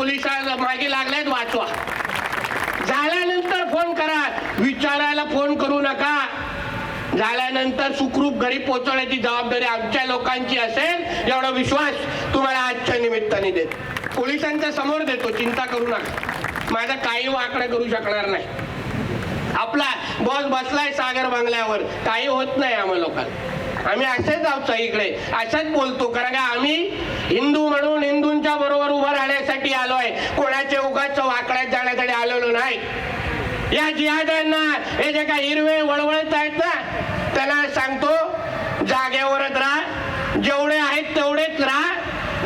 पोलिसांना मागे लागल्यात वाचवा झाल्यानंतर फोन करा. विचारायला फोन करू नका. झाल्यानंतर सुखरूप घरी पोहोचवण्याची जबाबदारी आमच्या लोकांची असेल एवढा विश्वास तुम्हाला आजच्या निमित्ताने देत. पोलिसांच्या समोर देतो चिंता करू नका. माझा काही वाकडं करू शकणार नाही. आपला बॉस बसलाय सागर बांगल्यावर काही होत नाही आम्हा लोकांना. आम्ही असेच आहोत इकडे असंच बोलतो कारण का आम्ही हिंदू म्हणून हिंदूंच्या बरोबर कोणाच्या उगाच वाकड्यात जाण्यासाठी आलेलो नाही. या जिहाद्यांना हे जे काही हिरवे वळवळत आहेत ना त्यांना सांगतो जागेवरच राहा. जेवढे आहेत तेवढेच राहा.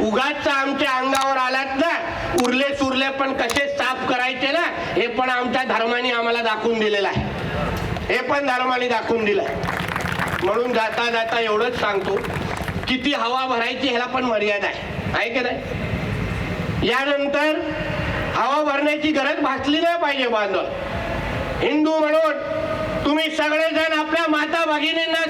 उगाच आमच्या अंगावर आलात ना उरले सुरले पण कसे साफ करायचे ना हे पण आमच्या धर्माने आम्हाला दाखवून दिलेलं आहे. हे पण धर्माने दाखवून दिलंय. म्हणून जाता जाता एवढंच सांगतो किती हवा भरायची ह्याला पण मर्यादा आहे. आहे नाही? यानंतर हवा भरण्याची गरज भासली नाही पाहिजे बांधव हिंदू म्हणून तुम्ही सगळेजण आपल्या माता भगिनींना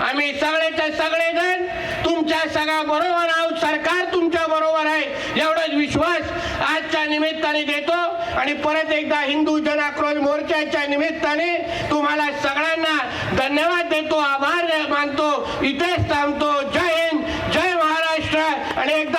आम्ही सगळेचे सगळेजण तुमच्या सगळ्या बरोबर आहोत. सरकार तुमच्या बरोबर आहे. एवढाच विश्वास आजच्या निमित्ताने देतो. आणि परत एकदा हिंदू जन आक्रोश मोर्चाच्या निमित्ताने तुम्हाला सगळ्यांना धन्यवाद देतो आभार मानतो इथेच थांबतो. जय हिंद जय महाराष्ट्र. आणि एकदा